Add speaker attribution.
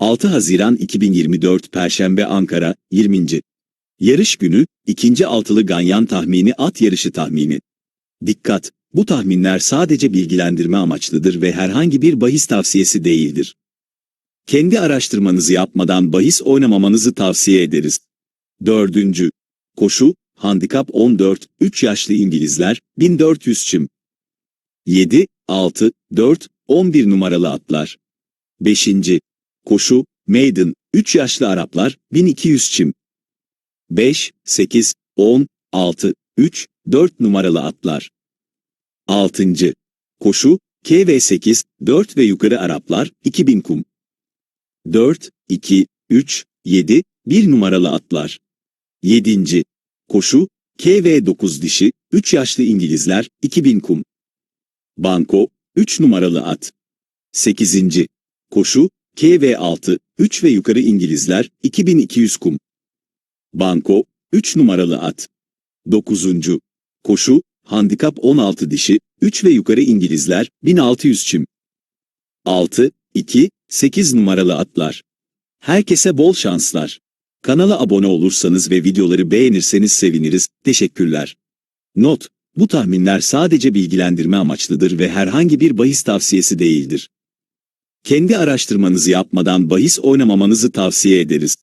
Speaker 1: 6 Haziran 2024 Perşembe Ankara 20. Yarış günü, ikinci altılı ganyan tahmini at yarışı tahmini. Dikkat! Bu tahminler sadece bilgilendirme amaçlıdır ve herhangi bir bahis tavsiyesi değildir. Kendi araştırmanızı yapmadan bahis oynamamanızı tavsiye ederiz. Dördüncü. Koşu, handikap 14, 3 yaşlı İngilizler, 1400 çim. 7, 6, 4, 11 numaralı atlar. 5. Koşu, maiden, 3 yaşlı Araplar, 1200 çim. 5, 8, 10, 6, 3, 4 numaralı atlar. 6. Koşu, KV8, 4 ve yukarı Araplar, 2000 kum. 4, 2, 3, 7, 1 numaralı atlar. 7. Koşu, KV9 dişi, 3 yaşlı İngilizler, 2000 kum. Banko, 3 numaralı at. 8. Koşu, KV6, 3 ve yukarı İngilizler, 2200 kum. Banko, 3 numaralı at. 9. Koşu, handikap 16 dişi, 3 ve yukarı İngilizler, 1600 çim. 6, 2, 8 numaralı atlar. Herkese bol şanslar. Kanala abone olursanız ve videoları beğenirseniz seviniriz. Teşekkürler. Not: Bu tahminler sadece bilgilendirme amaçlıdır ve herhangi bir bahis tavsiyesi değildir. Kendi araştırmanızı yapmadan bahis oynamamanızı tavsiye ederiz.